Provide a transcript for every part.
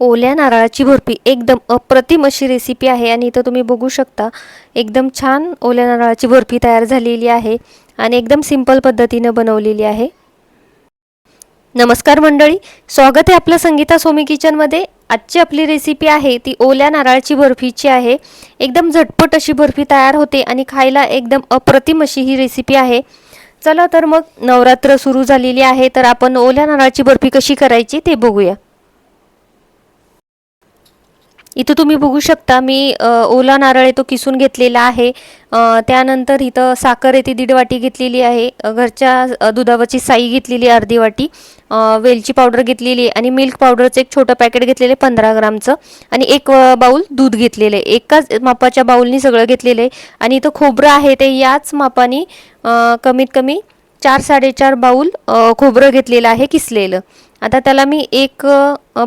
ओल्या नारळाची बर्फी एकदम अप्रतिम अशी रेसिपी आहे आणि इथं तुम्ही बघू शकता एकदम छान ओल्या नारळाची बर्फी तयार झालेली आहे आणि एकदम सिंपल पद्धतीनं बनवलेली आहे. नमस्कार मंडळी स्वागत आहे आपलं संगीता सोमी किचनमध्ये आजची आपली रेसिपी आहे ती ओल्या नारळाची बर्फीची आहे. एकदम झटपट अशी बर्फी तयार होते आणि खायला एकदम अप्रतिम अशी ही रेसिपी आहे. चला तर मग नवरात्र सुरू झालेली आहे तर आपण ओल्या नारळाची बर्फी कशी करायची ते बघूया. इथं तुम्ही बघू शकता मी ओला नारळ आहे तो किसून घेतलेला आहे. त्यानंतर इथं साखर आहे दीड वाटी घेतलेली आहे. घरच्या दुधावरची साई घेतलेली अर्धी वाटी. वेलची पावडर घेतलेली आहे आणि मिल्क पावडरचं एक छोटं पॅकेट घेतलेलं आहे पंधरा ग्रामचं. आणि एक बाऊल दूध घेतलेलं आहे. एकाच मापाच्या बाऊलनी सगळं घेतलेलं आहे. आणि इथं खोबरं आहे ते याच मापाने कमीत कमी चार साडेचार बाऊल खोबरं घेतलेलं आहे किसलेलं. आता त्याला मी एक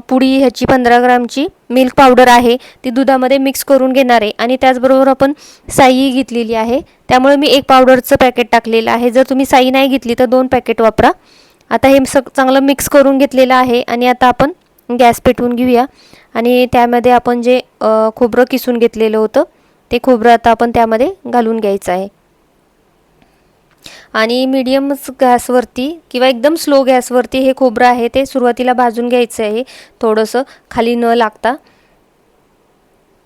पुडी ह्याची पंधरा ग्रामची मिल्क पावडर आहे ती दुधामध्ये मिक्स करून घेणार आहे. आणि त्याचबरोबर आपण साई घेतलेली आहे. त्यामुळे मी एक पावडरचं पॅकेट टाकलेलं आहे. जर तुम्ही साई नाही घेतली तर दोन पॅकेट वापरा. आता हे सग चांगलं मिक्स करून घेतलेलं आहे. आणि आता आपण गॅस पेटवून घेऊया. आणि त्यामध्ये आपण जे खोबरं किसून घेतलेलं होतं ते खोबरं आता आपण त्यामध्ये घालून घ्यायचं आहे. आणि मीडियम गॅसवरती किंवा एकदम स्लो गॅसवरती हे खोबरं आहे ते सुरुवातीला भाजून घ्यायचं आहे. थोडंसं खाली न लागता.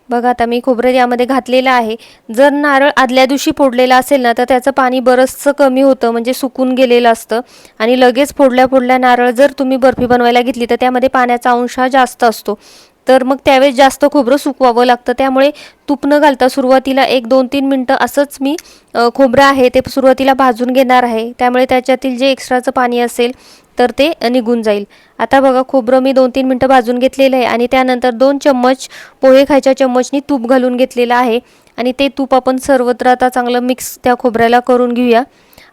बघा आता मी खोबरं यामध्ये घातलेलं आहे. जर नारळ आदल्या दिवशी फोडलेला असेल ना तर त्याचं पाणी बरंचसं कमी होतं म्हणजे सुकून गेलेलं असतं. आणि लगेच फोडल्या फोडल्या नारळ जर तुम्ही बर्फी बनवायला घेतली तर त्यामध्ये पाण्याचा अंश हा जास्त असतो. तर मग त्यावेळेस जास्त खोबरं सुकवावं लागतं. त्यामुळे तूप न घालता सुरुवातीला एक दोन तीन मिनटं असंच मी खोबरं आहे ते सुरुवातीला भाजून घेणार आहे. त्यामुळे त्याच्यातील जे एक्स्ट्राचं पाणी असेल तर ते निघून जाईल. आता बघा खोबरं मी दोन तीन मिनटं भाजून घेतलेलं आहे आणि त्यानंतर दोन चम्मच पोहे खायच्या चम्मचनी तूप घालून घेतलेलं आहे. आणि ते तूप आपण सर्वत्र आता चांगलं मिक्स त्या खोबऱ्याला करून घेऊया.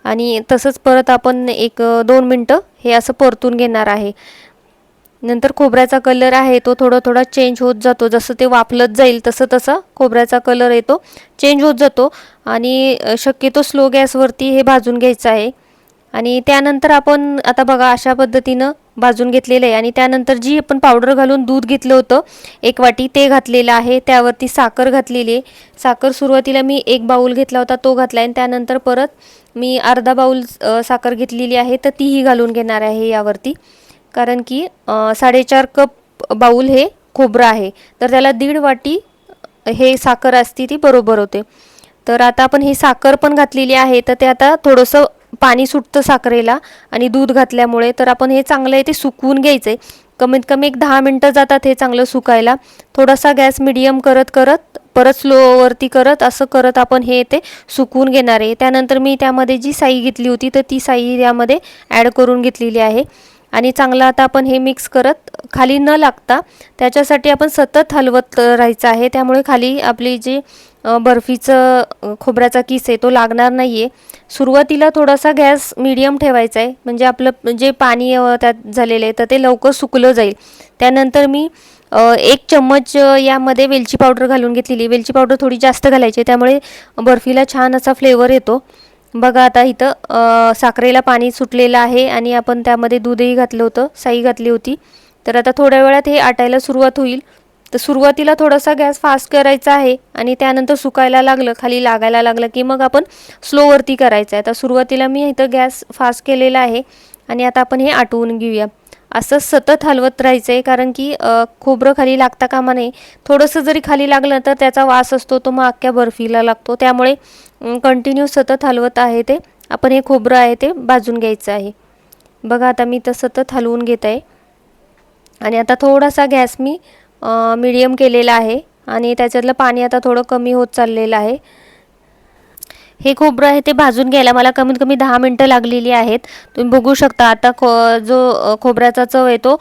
आणि तसंच परत आपण एक दोन मिनटं हे असं परतून घेणार आहे. नंतर खोबऱ्याचा कलर आहे तो थोडा थोडा चेंज होत जातो. जसं ते वापलत जाईल तसं तसं खोबऱ्याचा कलर येतो. चेंज होत जातो. आणि शक्यतो स्लो गॅसवरती हे भाजून घ्यायचं आहे. आणि त्यानंतर आपण आता बघा अशा पद्धतीनं भाजून घेतलेलं आहे. आणि त्यानंतर जी आपण पावडर घालून दूध घेतलं होतं एक वाटी ते घातलेलं आहे. त्यावरती साखर घातलेली आहे. साखर सुरुवातीला मी एक बाऊल घेतला होता तो घातला आणि त्यानंतर परत मी अर्धा बाऊल साखर घेतलेली आहे. तर तीही घालून घेणार आहे यावरती. कारण की साडेचार कप बाऊल हे खोबरं आहे. तर त्याला दीड वाटी हे साखर असती ती बरोबर होते. तर आता आपण ही साखर पण घातलेली आहे तर ते आता थोडंसं पाणी सुटतं साखरेला आणि दूध घातल्यामुळे. तर आपण हे चांगलं आहे ते सुकवून घ्यायचं आहे कमीत कमी एक दहा मिनटं जातात हे चांगलं सुकायला. थोडासा गॅस मिडियम करत करत परत स्लोवरती करत असं करत आपण हे ते सुकवून घेणार आहे. त्यानंतर मी त्यामध्ये जी साई घेतली होती तर ती साई यामध्ये ॲड करून घेतलेली आहे. आणि चांगलं आता आपण हे मिक्स करत खाली न लागता त्याच्यासाठी आपण सतत हलवत राहायचं आहे. त्यामुळे खाली आपली जी बर्फीचं खोबऱ्याचा किस आहे तो लागणार नाही आहे सुरुवातीला थोडासा गॅस मीडियम ठेवायचा आहे. म्हणजे आपलं जे पाणी त्यात झालेलं आहे तर ते लवकर सुकलं जाईल. त्यानंतर मी एक चम्मच यामध्ये वेलची पावडर घालून घेतलेली वेलची पावडर थोडी जास्त घालायची त्यामुळे बर्फीला छान असा फ्लेवर येतो. बघा आता इथं साखरेला पाणी सुटलेलं आहे आणि आपण त्यामध्ये दूधही घातलं होतं साई घातली होती. तर आता थोड्या वेळात हे आटायला सुरुवात होईल. तर सुरुवातीला थोडासा गॅस फास्ट करायचा आहे आणि त्यानंतर सुकायला लागलं खाली लागायला लागलं की मग आपण स्लोवरती करायचं आहे. आता सुरुवातीला मी इथं गॅस फास्ट केलेला आहे आणि आता आपण हे आटवून घेऊया. असं सतत हलवत राहायचं आहे कारण की खोबरं खाली लागता कामा नये. थोडंसं जरी खाली लागलं तर त्याचा वास असतो तो मग अख्ख्या बर्फीला लागतो. त्यामुळे कंटिन्यू सतत हलवत आहे ते. आपण हे खोबरं आहे ते भाजून घ्यायचं आहे. बघा आता मी तर सतत हलवून घेत आहे आणि आता थोडासा गॅस मी मीडियम केलेला आहे. आणि त्याच्यातलं पाणी आता थोडं कमी होत चाललेलं आहे. हे खोबरं आहे ते भाजून घ्यायला मला कमीत कमी दहा मिनटं लागलेली आहेत. तुम्ही बघू शकता आता खो जो खोबऱ्याचा चव आहे तो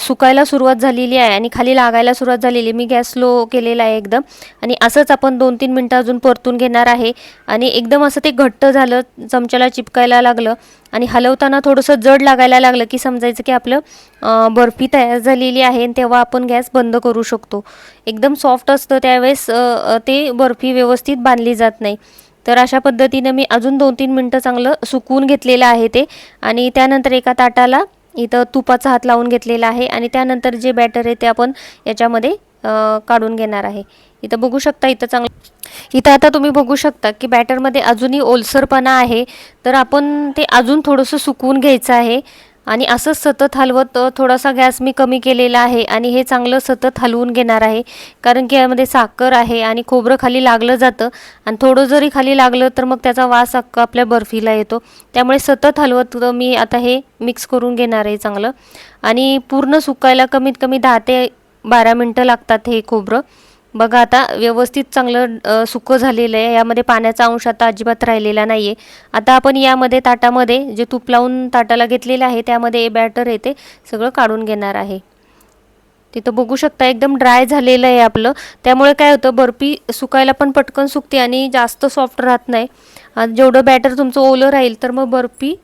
सुकायला सुरुवात झालेली आहे आणि खाली लागायला सुरुवात झालेली आहे. मी गॅस स्लो केलेला आहे एकदम. आणि असंच आपण दोन तीन मिनटं अजून परतून घेणार आहे. आणि एकदम असं ते घट्ट झालं चमच्याला चिपकायला लागलं आणि हलवताना थोडंसं जड लागायला लागलं की समजायचं की आपलं बर्फी तयार झालेली आहे आणि तेव्हा आपण गॅस बंद करू शकतो. एकदम सॉफ्ट असतं त्यावेळेस ते बर्फी व्यवस्थित बांधली जात नाही. तर अशा पद्धतीनं मी अजून दोन तीन मिनटं चांगलं सुकवून घेतलेलं आहे ते. आणि त्यानंतर एका ताटाला इथं तुपाचा हात लावून घेतलेला आहे आणि त्यानंतर जे बॅटर आहे ते आपण याच्यामध्ये काढून घेणार आहे. इथं बघू शकता इथं चांगलं इथं आता तुम्ही बघू शकता की बॅटरमध्ये अजूनही ओलसरपणा आहे. तर आपण ते अजून थोडंसं सुकवून घ्यायचं आहे. आणि असंच सतत हलवत थोडासा गॅस मी कमी केलेला आहे आणि हे चांगलं सतत हलवून घेणार आहे. कारण की यामध्ये साखर आहे आणि खोबरं खाली लागलं जातं आणि थोडं जरी खाली लागलं तर मग त्याचा वास अख्खा आपल्या बर्फीला येतो. त्यामुळे सतत हलवत मी आता हे मिक्स करून घेणार आहे चांगलं. आणि पूर्ण सुकायला कमीत कमी दहा ते बारा मिनटं लागतात हे खोबरं. बघा आता व्यवस्थित चांगलं सुकं झालेलं आहे. यामध्ये पाण्याचा अंश आता अजिबात राहिलेला नाही आहे आता आपण यामध्ये ताटामध्ये जे तूप लावून ताटाला घेतलेलं आहे त्यामध्ये बॅटर आहे ते सगळं काढून घेणार आहे. तिथं बघू शकता एकदम ड्राय झालेलं आहे आपलं. त्यामुळे काय होतं बर्फी सुकायला पण पटकन सुकते आणि जास्त सॉफ्ट राहत नाही. आणि जेवढं बॅटर तुमचं ओलं राहील तर मग बर्फी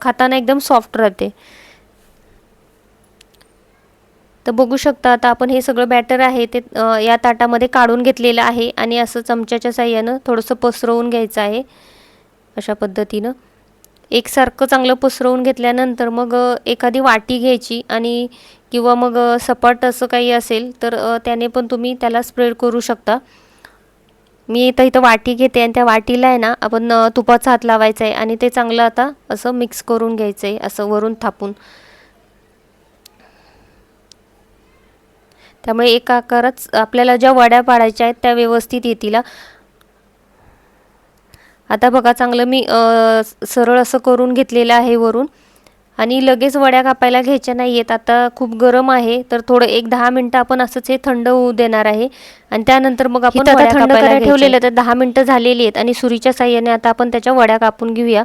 खाताना एकदम सॉफ्ट राहते. तर बघू शकता आता आपण हे सगळं बॅटर आहे ते या ताटामध्ये काढून घेतलेलं आहे आणि असं चमच्याच्या साह्यानं थोडंसं पसरवून घ्यायचं आहे अशा पद्धतीनं. एकसारखं चांगलं पसरवून घेतल्यानंतर मग एखादी वाटी घ्यायची आणि किंवा मग सपाट असं काही असेल तर त्याने पण तुम्ही त्याला स्प्रेड करू शकता. मी इथं इथं वाटी घेते आणि त्या वाटीला आहे ना आपण तुपाचा हात लावायचा आहे आणि ते चांगलं आता असं मिक्स करून घ्यायचं आहे असं वरून थापून. त्यामुळे एक आकाराच आपल्याला ज्या वड्या पाडायच्या आहेत त्या व्यवस्थित येतील आता बघा चांगलं मी सरळ असं करून घेतलेलं आहे वरून. आणि लगेच वड्या कापायला घ्यायच्या नाही आहेत. आता खूप गरम आहे तर थोडं एक दहा मिनटं आपण असंच हे थंड होऊ देणार आहे. आणि त्यानंतर मग आपण थंड करायला ठेवलेलं तर दहा मिनटं झालेली आहेत आणि सुरीच्या साह्याने आता आपण त्याच्या वड्या कापून घेऊया.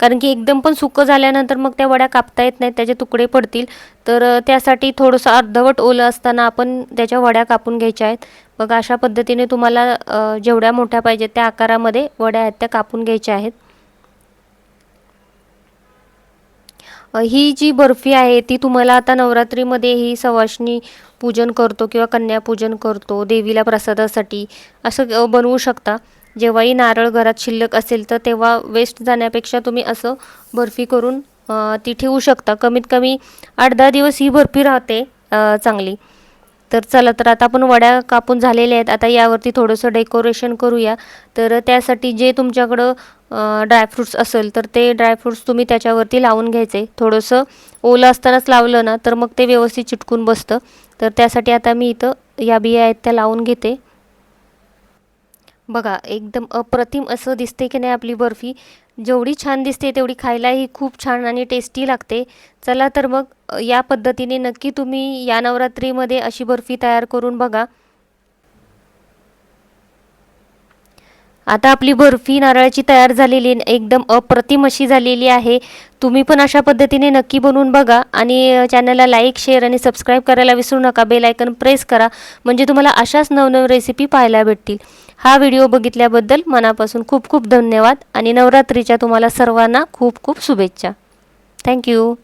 कारण की एकदम पण सुकं झाल्यानंतर मग त्या वड्या कापता येत नाहीत त्याचे तुकडे पडतील. तर त्यासाठी थोडंसं अर्धवट ओलं असताना आपण त्याच्या वड्या कापून घ्यायच्या आहेत. बघा अशा पद्धतीने तुम्हाला जेवढ्या मोठ्या पाहिजेत त्या आकारामध्ये वड्या आहेत त्या कापून घ्यायच्या आहेत. ही जी बर्फी आहे ती तुम्हाला आता नवरात्रीमध्ये ही सवाष्णी पूजन करतो किंवा कन्यापूजन करतो देवीला प्रसादासाठी असं बनवू शकता. जेव्हाही नारळ घरात शिल्लक असेल तर तेव्हा वेस्ट जाण्यापेक्षा तुम्ही असं बर्फी करून ती ठेवू शकता. कमीत कमी आठ दहा दिवस ही बर्फी राहते चांगली. तर चला तर आता आपण वड्या कापून झालेल्या आहेत. आता यावरती थोडंसं डेकोरेशन करूया. तर त्यासाठी जे तुमच्याकडं ड्रायफ्रूट्स असेल तर ते ड्रायफ्रूट्स तुम्ही त्याच्यावरती लावून घ्यायचे. थोडंसं ओलं असतानाच लावलं ना तर मग ते व्यवस्थित चिटकून बसतं. तर त्यासाठी आता मी इथं या बिया आहेत त्या लावून घेते. बघा एकदम अप्रतिम असं दिसते की नाही आपली बर्फी. जेवढी छान दिसते तेवढी खायलाही खूप छान आणि टेस्टी लागते. चला तर मग या पद्धतीने नक्की तुम्ही या नवरात्रीमध्ये अशी बर्फी तयार करून बघा. आता आपली बर्फी नारळाची तयार झालेली आहे. एकदम अप्रतिम अशी झालेली आहे. तुम्ही पण अशा पद्धतीने नक्की बनवून बघा आणि चॅनलला लाईक शेअर आणि सबस्क्राईब करायला विसरू नका. बेल आयकन प्रेस करा. म्हणजे तुम्हाला अशाच नवनवीन रेसिपी पाहायला भेटतील. हा व्हिडिओ बघितल्याबद्दल मनापासून खूप खूप धन्यवाद आणि नवरात्रीच्या तुम्हाला सर्वांना खूप खूप शुभेच्छा. थँक्यू